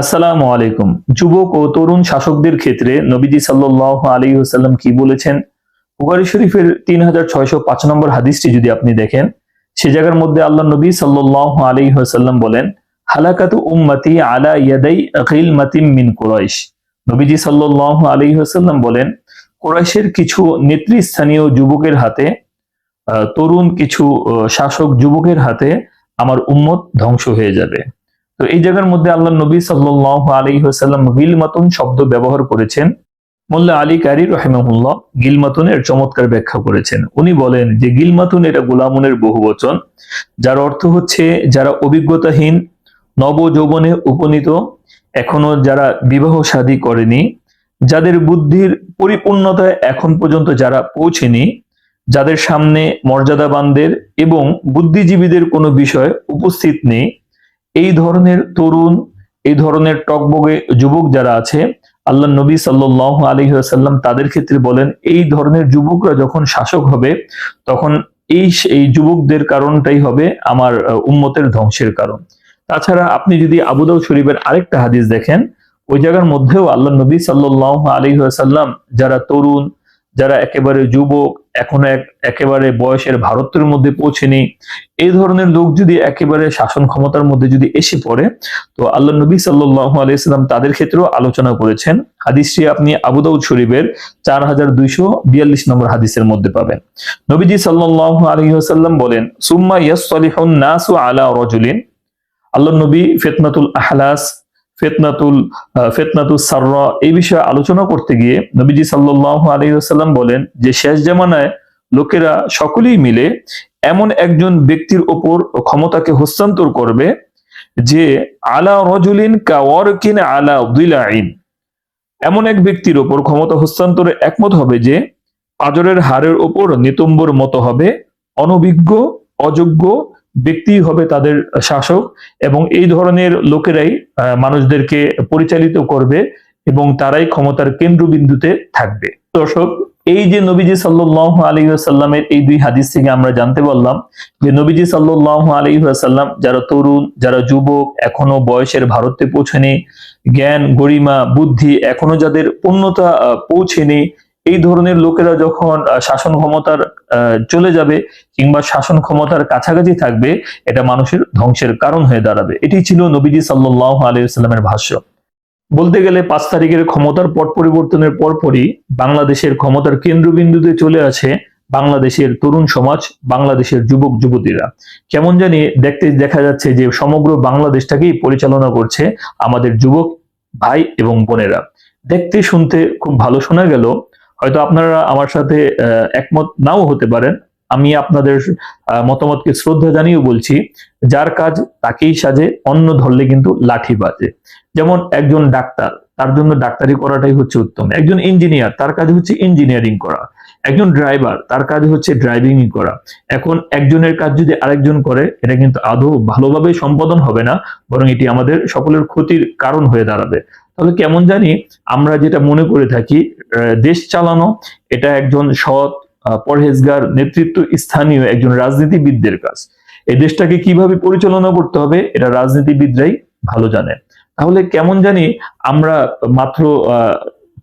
আসসালামু আলাইকুম। যুবক ও তরুণ শাসকদের ক্ষেত্রে নবীজি সাল্লাহ আলী ওসাল্লাম কি বলেছেন? বুখারী শরীফের তিন হাজার ছয়শো পাঁচ নম্বর হাদিসটি যদি আপনি দেখেন, সে জায়গার মধ্যে আল্লাহ নবী সাল্লাহ আলী ওসাল্লাম বলেন, হালাকাতু উম্মতি আলা ইয়াদাই গিল মাতিম মিন কুরাইশ। নবীজি সাল্লাহ আলী ওসাল্লাম বলেন, কুরাইশের কিছু নেতৃস্থানীয় যুবকের হাতে তরুণ কিছু শাসক যুবকের হাতে আমার উম্মত ধ্বংস হয়ে যাবে। তো এই জায়গার মধ্যে আল্লাহ নবী সাল্লাহ আলী হাসাল্লাম গিলমাতুন শব্দ ব্যবহার করেছেন। মোল্লা আলী কারি রহেমাহুল্লাহ গিলমাতুনের চমৎকার ব্যাখ্যা করেছেন। উনি বলেন যে গিলমাতুন এটা গোলামুনের বহু বচন যার অর্থ হচ্ছে যারা অভিজ্ঞতাহীন নব যৌবনে উপনীত, এখনও যারা বিবাহ শাদী করেনি, যাদের বুদ্ধির পরিপূর্ণতায় এখন পর্যন্ত যারা পৌঁছেনি, যাদের সামনে মর্যাদাবানদের এবং বুদ্ধিজীবীদের কোনো বিষয় উপস্থিত নেই এই ধরনের তরুণ, এই ধরনের টকবগে যুবক যারা আছে আল্লাহ নবী সাল্লাহ আলী আসাল্লাম তাদের ক্ষেত্রে বলেন, এই ধরনের যুবকরা যখন শাসক হবে, তখন এই এই যুবকদের কারণটাই হবে আমার উম্মতের ধ্বংসের কারণ। তাছাড়া আপনি যদি আবুদাউ শরীফের আরেকটা হাদিস দেখেন, ওই জায়গার মধ্যেও আল্লাহ নবী সাল্লাহ আলী আসাল্লাম যারা তরুণ, যারা একেবারে যুবক এখনও এক একেবারে বয়সের ভারতের মধ্যে পৌঁছেনি। এই ধরনের লোক যদি একেবারে শাসন ক্ষমতার মধ্যে যদি এসে পড়ে, তো আল্লাহ নবী সাল্লাহ আলাইসাল্লাম তাদের ক্ষেত্রেও আলোচনা করেছেন। হাদিসটি আপনি আবুদাউদ শরীফের চার হাজার দুইশো বিয়াল্লিশ নম্বর হাদিসের মধ্যে পাবেন। নবীজি সাল্লাহ আলহিহাসাল্লাম বলেন, সুম্মা ইয়াসলিহুন আলা রজুলিন। আল্লাহ নবী ফেতনাতুল আহলাস ফেতনাতুল ফেতনাতুল সাররা, এই বিষয়ে আলোচনা করতে গিয়ে নবীজি সাল্লাহ আলহিহাসাল্লাম বলেন যে শেষ জামানায় লোকেরা সকলেই মিলে এমন একজন ব্যক্তির ওপর ক্ষমতাকে হস্তান্তর করবে যে আলা রজুলিন কাওয়ারকিন আলা উদ্দিলাইন এমন এক ব্যক্তির ওপর ক্ষমতা হস্তান্তরে একমত হবে যে পাজরের হাড়ের ওপর নিতম্বর মতো হবে অনভিজ্ঞ, অযোগ্য ব্যক্তি হবে তাদের শাসক এবং এই ধরনের লোকেরাই মানুষদেরকে পরিচালিত করবে এবং তারাই ক্ষমতার কেন্দ্রবিন্দুতে থাকবে। দর্শক, এই যে নবীজি সাল্লাহ আলী সাল্লামের এই দুই হাদিস থেকে আমরা জানতে পারলাম যে নবীজি সাল্লাহ আলী সাল্লাম যারা তরুণ, যারা যুবক, এখনও বয়সের ভারতে পৌঁছেনি, জ্ঞান, গরিমা, বুদ্ধি এখনও যাদের পূর্ণতা পৌঁছেনি এই ধরনের লোকেরা যখন শাসন ক্ষমতার চলে যাবে কিংবা শাসন ক্ষমতার কাছাকাছি থাকবে, এটা মানুষের ধ্বংসের কারণ হয়ে দাঁড়াবে। এটি ছিল নবীজি সাল্লাহ আলাইসাল্লামের ভাষ্য। বলতে গেলে পাঁচ তারিখের ক্ষমতার পট পরিবর্তনের পরপরই বাংলাদেশের ক্ষমতার কেন্দ্রবিন্দুতে চলে আছে বাংলাদেশের তরুণ সমাজ, বাংলাদেশের যুবক, যুবতীরা। কেমন জানি দেখতে দেখা যাচ্ছে যে সমগ্র বাংলাদেশটাকেই পরিচালনা করছে আমাদের যুবক ভাই এবং বোনেরা। দেখতে শুনতে খুব ভালো শোনা গেল হয়তো আপনারা আমার সাথে একমত নাও হতে পারেন। আমি আপনাদের মতামতকে শ্রদ্ধা জানিয়ে বলছি, যার কাজ তাকেই সাজে, অন্য ধরলে কিন্তু লাঠি বাজে। যেমন একজন ডাক্তার, তার জন্য ডাক্তারি করাটাই হচ্ছে উত্তম। একজন ইঞ্জিনিয়ার তার কাজ হচ্ছে ইঞ্জিনিয়ারিং করা। একজন ড্রাইভার তার কাজ হচ্ছে ড্রাইভিং করা। এখন একজনের কাজ যদি আরেকজন করে, এটা কিন্তু আদৌ ভালোভাবে সম্পাদন হবে না, বরং এটি আমাদের সকলের ক্ষতির কারণ হয়ে দাঁড়াবে। তাহলে কেমন জানি, আমরা যেটা মনে করে থাকি দেশ চালানো, এটা একজন সৎ পরহেজগার, নেতৃত্ব স্থানীয় একজন রাজনীতিবিদদের কাজ। এই দেশটাকে কীভাবে পরিচালনা করতে হবে, এটা রাজনীতিবিদরাই ভালো জানে। তাহলে কেমন জানি আমরা মাত্র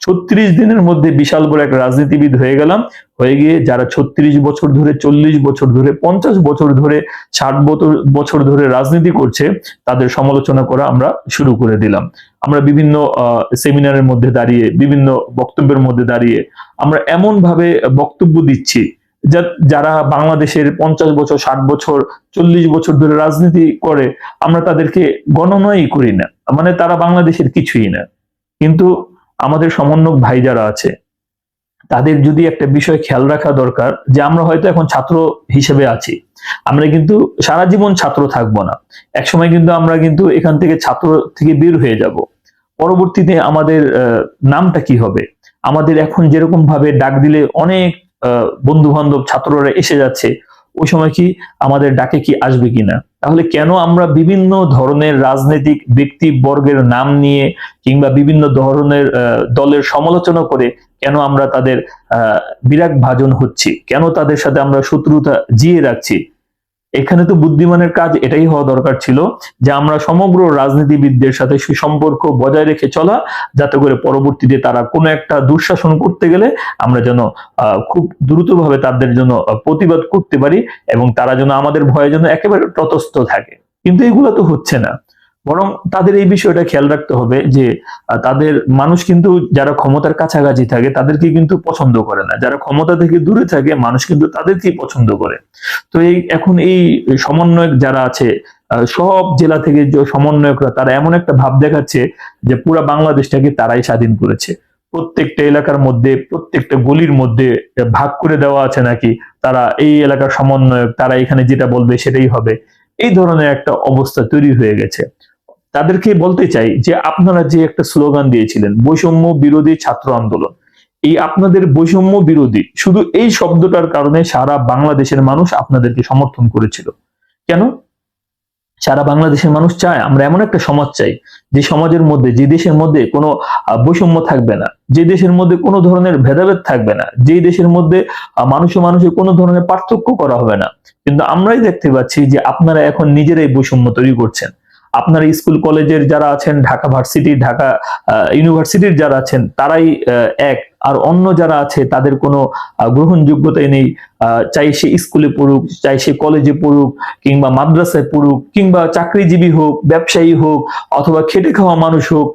ছত্রিশ দিনের মধ্যে বিশাল বড় এক রাজনীতিবিদ হয়ে গেলাম। হয়ে গিয়ে যারা ছত্রিশ বছর ধরে, চল্লিশ বছর ধরে, পঞ্চাশ বছর ধরে, ষাট বছর- ধরে রাজনীতি করছে, তাদের সমালোচনা করা আমরা শুরু করে দিলাম। আমরা বিভিন্ন সেমিনারের মধ্যে দাঁড়িয়ে, বিভিন্ন বক্তব্যের মধ্যে দাঁড়িয়ে আমরা এমন ভাবে বক্তব্য দিচ্ছি যারা বাংলাদেশের পঞ্চাশ বছর, ষাট বছর, চল্লিশ বছর ধরে রাজনীতি করে, আমরা তাদেরকে গণনাই করি না। মানে তারা বাংলাদেশের কিছুই না। কিন্তু আমাদের সমন্বয়ক ভাই যারা আছে, তাদের যদি একটা বিষয় খেয়াল রাখা দরকার যে আমরা হয়তো এখন ছাত্র হিসেবে আছি। আমরা কিন্তু সারা জীবন ছাত্র থাকব না। একসময় কিন্তু আমরা কিন্তু এখান থেকে ছাত্র থেকে বের হয়ে যাব। পরবর্তীতে আমাদের নামটা কি হবে? আমাদের এখন যেরকম ভাবে ডাক দিলে অনেক বন্ধু বান্ধব ছাত্ররা এসে যাচ্ছে। ওই সময় কি আমাদের ডাকে কি আসবে কিনা? তাহলে কেন আমরা বিভিন্ন ধরনের রাজনৈতিক ব্যক্তি বর্গের নাম নিয়ে কিংবা বিভিন্ন ধরনের দলের সমালোচনা করে কেন আমরা তাদের আহ, বিরাট ভাজন হচ্ছি? কেন তাদের সাথে আমরা শত্রুতা জিয়ে রাখছি? এখানে তো বুদ্ধিমানের কাজ এটাই হওয়া দরকার ছিল যে আমরা সমগ্র রাজনীতিবিদদের সাথে সুসম্পর্ক বজায় রেখে চলা, যাতে করে পরবর্তীতে তারা কোনো একটা দুঃশাসন করতে গেলে আমরা যেন খুব দ্রুতভাবে তাদের জন্য প্রতিবাদ করতে পারি এবং তারা যেন আমাদের ভয়ে যেন একেবারে তটস্থ থাকে। কিন্তু এগুলো তো হচ্ছে না। বরং তাদের এই বিষয়টা খেয়াল রাখতে হবে যে তাদের মানুষ কিন্তু যারা ক্ষমতার কাছাকাছি থাকে, তাদেরকে কিন্তু পছন্দ করে না। যারা ক্ষমতা থেকে দূরে থাকে, মানুষ কিন্তু তাদেরকেই পছন্দ করে। তো এই, এখন এই সমন্বয়ক যারা আছে সব জেলা থেকে যে সমন্বয়করা, তারা এমন একটা ভাব দেখাচ্ছে যে, পুরো বাংলাদেশটাকে তারাই স্বাধীন করেছে। প্রত্যেকটা এলাকার মধ্যে, প্রত্যেকটা গলির মধ্যে ভাগ করে দেওয়া আছে নাকি, তারা এই এলাকার সমন্বয়ক, তারা এখানে যেটা বলবে সেটাই হবে। এই ধরনের একটা অবস্থা তৈরি হয়ে গেছে। তাদেরকে বলতে চাই যে আপনারা যে একটা স্লোগান দিয়েছিলেন, বৈষম্য বিরোধী ছাত্র আন্দোলন। এই আপনাদের বৈষম্য বিরোধী, শুধু এই শব্দটার কারণে সারা বাংলাদেশের মানুষ আপনাদেরকে সমর্থন করেছিল। কেন? সারা বাংলাদেশের মানুষ চায়, আমরা এমন একটা সমাজ চাই, যে সমাজের মধ্যে, যে দেশের মধ্যে কোনো বৈষম্য থাকবে না, যে দেশের মধ্যে কোনো ধরনের ভেদাভেদ থাকবে না যেই দেশের মধ্যে মানুষে মানুষের কোনো ধরনের পার্থক্য করা হবে না। কিন্তু আমরাই দেখতে পাচ্ছি যে আপনারা এখন নিজেরাই বৈষম্য তৈরি করছেন। আপনারা স্কুল, কলেজের যারা আছেন, ঢাকা ভার্সিটি, ঢাকা ইউনিভার্সিটির যারা আছেন, তারাই এক। আর অন্য যারা আছে, তাদের কোনো গ্রহণযোগ্যতাই নেই। চাই সে স্কুলে পড়ুক, চাই সে কলেজে পড়ুক, কিংবা মাদ্রাসায় পড়ুক, কিংবা চাকরিজীবী হোক, ব্যবসায়ী হোক, অথবা খেটে খাওয়া মানুষ হোক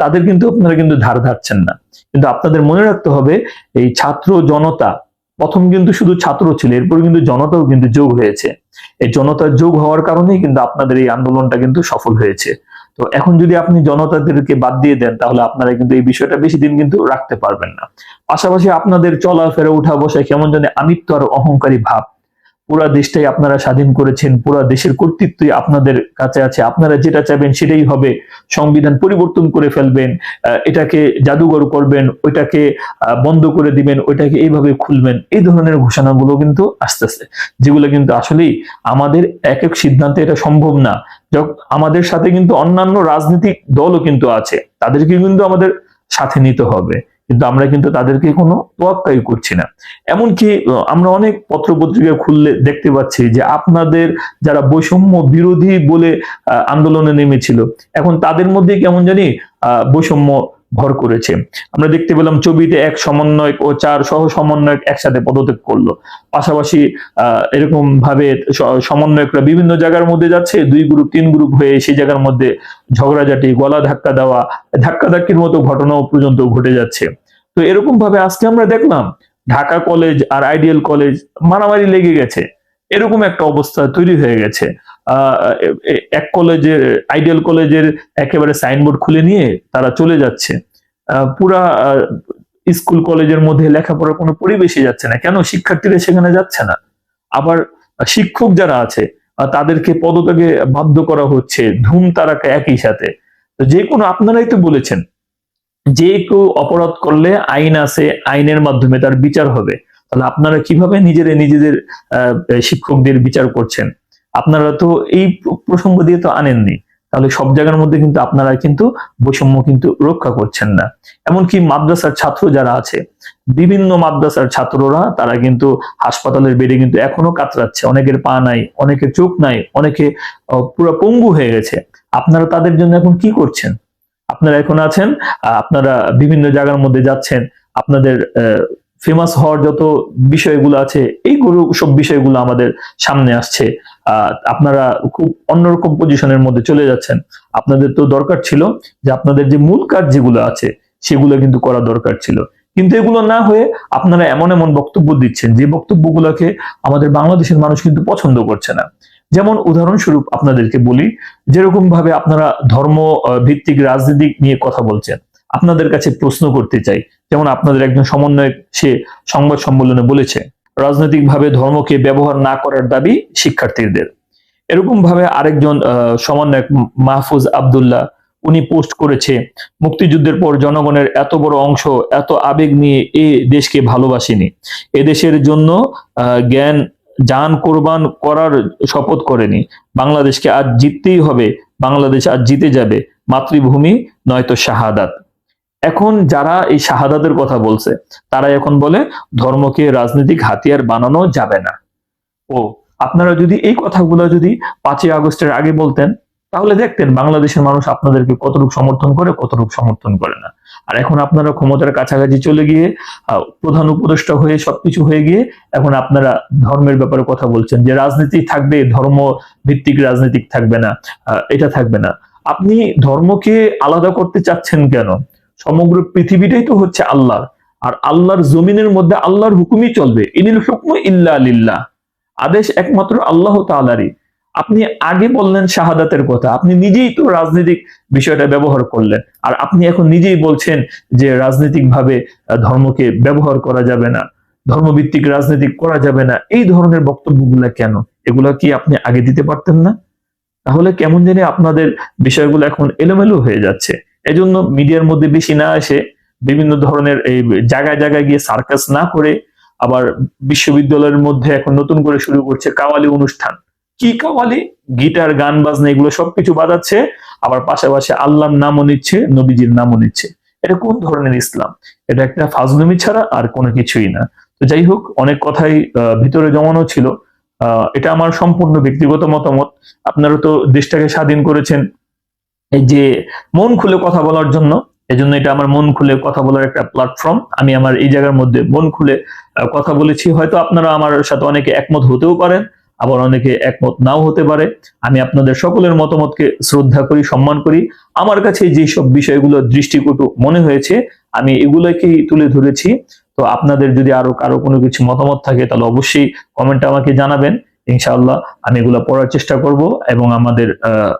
তাদের কিন্তু আপনারা কিন্তু ধার ধারছেন না। কিন্তু আপনাদের মনে রাখতে হবে, এই ছাত্র জনতা, প্রথম কিন্তু শুধু ছাত্র ছিল, এরপর কিন্তু জনতাও কিন্তু যোগ হয়েছে। এই জনতার যোগ হওয়ার কারণেই কিন্তু আপনাদের এই আন্দোলনটা কিন্তু সফল হয়েছে। তো এখন যদি আপনি জনতাদেরকে বাদ দিয়ে দেন, তাহলে আপনারা কিন্তু এই বিষয়টা বেশি দিন কিন্তু রাখতে পারবেন না। পাশাপাশি আপনাদের চলাফেরা উঠা বসে কেমন জানি আমিত্ব আর অহংকারী ভাব। পুরা দেশটাই আপনারা স্বাধীন করেছেন, পুরা দেশের কর্তৃত্বই আপনাদের কাছে আছে। আপনারা যেটা চাইবেন সেটাই হবে। সংবিধান পরিবর্তন করে ফেলবেন এটাকে জাদুঘর করবেন, ওইটাকে বন্ধ করে দিবেন, ওইটাকে এইভাবে খুলবেন। এই ধরনের ঘোষণাগুলো কিন্তু আসতেছে। যেগুলো কিন্তু আসলেই আমাদের এক এক সিদ্ধান্তে এটা সম্ভব না। আমাদের সাথে কিন্তু অন্যান্য রাজনৈতিক দলও কিন্তু আছে। তাদেরকে কিন্তু আমাদের সাথে নিতে হবে। কিন্তু আমরা কিন্তু তাদেরকে কোনো তোয়াক্কাই করছি না। এমনকি আমরা অনেক পত্র পত্রিকা খুললে দেখতে পাচ্ছি যে আপনাদের যারা বৈষম্য বিরোধী বলে আন্দোলনে নেমেছিল এখন তাদের মধ্যে কেমন জানি আহ, বৈষম্য ভর করেছে। আমরা দেখতে পেলাম ছবিতে এক সমন্বয়ক ও চার সহ সমন্বয়ক একসাথে পদত্যাগ করল। পাশাপাশি, আহ এরকম ভাবে সমন্বয়করা বিভিন্ন জায়গার মধ্যে যাচ্ছে, দুই গ্রুপ, তিন গ্রুপ হয়ে সেই জায়গার মধ্যে ঝগড়াঝাটি গলা ধাক্কা দেওয়া ধাক্কা ধাক্কির মতো ঘটনাও পর্যন্ত ঘটে যাচ্ছে। তো এরকম ভাবে আজকে আমরা দেখলাম, ঢাকা কলেজ আর আইডিয়াল কলেজ মারামারি লেগে গেছে। এরকম একটা অবস্থা তৈরি হয়ে গেছে। এক কলেজের, আইডিয়াল কলেজের একেবারে সাইনবোর্ড খুলে নিয়ে তারা চলে যাচ্ছে। পুরা স্কুল কলেজের মধ্যে লেখাপড়ার কোনো পরিবেশে যাচ্ছে না। কেন? শিক্ষার্থীরা সেখানে যাচ্ছে না। আবার শিক্ষক যারা আছে তাদেরকে পদত্যাগে বাধ্য করা হচ্ছে, ধুম তারাকা একই সাথে। যে কোনো, আপনারাই তো বলেছেন, যে কেউ অপরাধ করলে আইন আছে, আইনের মাধ্যমে তার বিচার হবে। তাহলে আপনারা কীভাবে নিজেরা নিজেদের শিক্ষকদের বিচার করছেন? আপনারা তো এই প্রসঙ্গ দিয়ে তো আনেননি। তাহলে সব জায়গার মধ্যে কিন্তু আপনারা কিন্তু বৈষম্য কিন্তু রক্ষা করছেন না। এমনকি মাদ্রাসার ছাত্র যারা আছে, বিভিন্ন মাদ্রাসার ছাত্ররা, তারা কিন্তু হাসপাতালের বেডে কিন্তু এখনও কাতরাচ্ছে। অনেকের পা নাই, অনেকের চোখ নাই, অনেকে পুরো পঙ্গু হয়ে গেছে। আপনারা তাদের জন্য এখন কি করছেন? আপনারা এখন আছেন আপনারা বিভিন্ন জায়গার মধ্যে যাচ্ছেন, আপনাদের ফেমাস হওয়ার যত বিষয়গুলো আছে, এইগুলো সব বিষয়গুলো আমাদের সামনে আসছে। আপনারা খুব অন্যরকম পজিশনের মধ্যে চলে যাচ্ছেন। আপনাদের তো দরকার ছিল যে আপনাদের যে মূল কাজ যেগুলো আছে, সেগুলো কিন্তু করা দরকার ছিল। কিন্তু এগুলো না হয়ে আপনারা এমন এমন বক্তব্য দিচ্ছেন, যে বক্তব্যগুলোকে আমাদের বাংলাদেশের মানুষ কিন্তু পছন্দ করছে না। যেমন উদাহরণস্বরূপ আপনাদেরকে বলি যেরকম ভাবে আপনারা ধর্ম ভিত্তিক রাজনীতি নিয়ে কথা বলছেন, আপনাদের কাছে প্রশ্ন করতে চাই। যেমন আপনাদের একজন সমন্বয়ক সে সংবাদ সম্মেলনে বলেছে রাজনৈতিকভাবে ধর্মকে ব্যবহার না করার দাবি শিক্ষার্থীদের। এরকম ভাবে আরেকজন সমন্বয়ক মাহফুজ আব্দুল্লাহ, উনি পোস্ট করেছে, মুক্তিযুদ্ধের পর জনগণের এত বড় অংশ এত আবেগ নিয়ে এ দেশকে ভালোবাসেনি। এ দেশের জন্য জ্ঞান, জান, কোরবান করার শপথ করেনি। বাংলাদেশকে আজ জিততেই হবে। বাংলাদেশ আজ জিতে যাবে। মাতৃভূমি নয়তো শাহাদাত। এখন যারা এই শাহাদাতের কথা বলছে তারা এখন বলে, ধর্মকে রাজনৈতিক হাতিয়ার বানানো যাবে না। ও, আপনারা যদি এই কথাগুলো যদি পাঁচই আগস্টের আগে বলতেন, তাহলে দেখতেন বাংলাদেশের মানুষ আপনাদেরকে কতটুকু সমর্থন করে, কতটুকু সমর্থন করে না। আর এখন আপনারা ক্ষমতার কাছাকাছি চলে গিয়ে প্রধান উপদেষ্টা হয়ে সবকিছু হয়ে গিয়ে, এখন আপনারা ধর্মের ব্যাপারে কথা বলছেন যে রাজনীতি থাকবে, ধর্ম ভিত্তিক রাজনীতিক থাকবে না এটা থাকবে না। আপনি ধর্মকে আলাদা করতে চাচ্ছেন কেন? সমগ্র পৃথিবীটাই তো হচ্ছে আল্লাহর আর আল্লাহর জমিনের মধ্যে আল্লাহর হুকুমই চলবে। ইনিল হুকম ইল্লা লিল্লাহ। আদেশ একমাত্র আল্লাহ তাআলারই। আপনি আগে বললেন শাহাদাতের কথা। আপনি নিজেই তো রাজনৈতিক বিষয়টা ব্যবহার করলেন। আর আপনি এখন নিজেই বলছেন যে রাজনৈতিক ভাবে ধর্মকে ব্যবহার করা যাবে না। ধর্মভিত্তিক রাজনীতি করা যাবে না। এই ধরনের বক্তব্যগুলা কেন? এগুলা কি আপনি আগে দিতে পারতেন না? তাহলে কেমন জানি আপনাদের বিষয়গুলো এখন এলোমেলো হয়ে যাচ্ছে। এজন্য মিডিয়ার মধ্যে বেশি না এসে বিভিন্ন ধরনের এই জায়গায় জায়গায় গিয়ে সার্কাস না করে আবার বিশ্ববিদ্যালয়ের মধ্যে এখন নতুন করে শুরু করছে কাওয়ালি অনুষ্ঠান। কি কাওয়ালি? গিটার, গান, বাজনা, এগুলো সবকিছু বাজাচ্ছে, আবার পাশাপাশি আল্লাহর নামও নিচ্ছে, নবীজির নামও নিচ্ছে। এটা কোন ধরনের ইসলাম? এটা একটা ফাজলমি ছাড়া আর কোনো কিছুই না। তো যাই হোক, অনেক কথাই ভিতরে জমানো ছিল। এটা আমার সম্পূর্ণ ব্যক্তিগত মতামত। আপনারা তো দেশটাকে স্বাধীন করেছেন। যে মন খুলে কথা বলার জন্য এজন্য এটা আমার মন খুলে কথা বলার একটা প্ল্যাটফর্ম আমি আমার এই জায়গার মধ্যে মন খুলে কথা বলেছি। হয়তো আপনারা আমার সাথে অনেকে একমত হতেও পারেন আবার অনেকে একমত নাও হতে পারে। আমি আপনাদের সকলের মতামতকে শ্রদ্ধা করি সম্মান করি। আমার কাছে যেসব বিষয়গুলো দৃষ্টিকটু মনে হয়েছে আমি এগুলোকেই তুলে ধরেছি। তো আপনাদের যদি আরও কারও কোনো কিছু মতামত থাকে তাহলে অবশ্যই কমেন্টে আমাকে জানাবেন। ইনশাআল্লাহ আমি এগুলো পড়ার চেষ্টা করব এবং আমাদের আহ,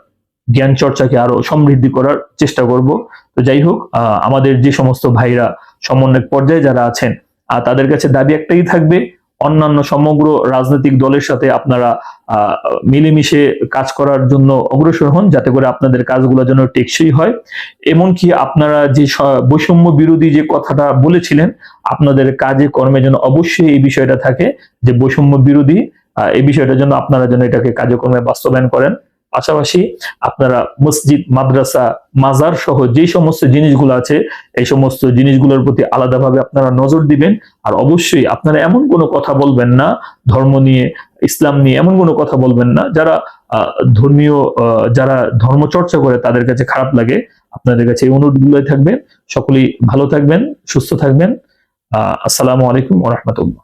জ্ঞান চর্চাকে আরও সমৃদ্ধি করার চেষ্টা করব। তো যাই হোক আমাদের যে সমস্ত ভাইরা সমন্বয় পর্যায়ে যারা আছেন আহ, তাদের কাছে দাবি একটাই থাকবে অন্যান্য সমগ্র রাজনৈতিক দলের সাথে আপনারা মিলেমিশে কাজ করার জন্য অগ্রসর হন যাতে করে আপনাদের কাজগুলো যেন টেকসই হয়। এমনকি আপনারা যে বৈষম্য বিরোধী যে কথাটা বলেছিলেন আপনাদের কাজে কর্মে যেন অবশ্যই এই বিষয়টা থাকে যে বৈষম্য বিরোধী এই বিষয়টার জন্য আপনারা যেন এটাকে কার্যক্রমে বাস্তবায়ন করেন। পাশাপাশি আপনারা মসজিদ, মাদ্রাসা, মাজার সহ যে সমস্ত জিনিসগুলো আছে, এই সমস্ত জিনিসগুলোর প্রতি আলাদাভাবে আপনারা নজর দিবেন। আর অবশ্যই আপনারা এমন কোনো কথা বলবেন না, ধর্ম নিয়ে, ইসলাম নিয়ে এমন কোনো কথা বলবেন না। যারা ধর্মীয় যারা ধর্ম চর্চা করে তাদের কাছে খারাপ লাগে, আপনাদের কাছে এই অনুরোধগুলোই থাকবে। সকলেই ভালো থাকবেন, সুস্থ থাকবেন। আহ আসসালামু আলাইকুম ওরহমতুল্লাহ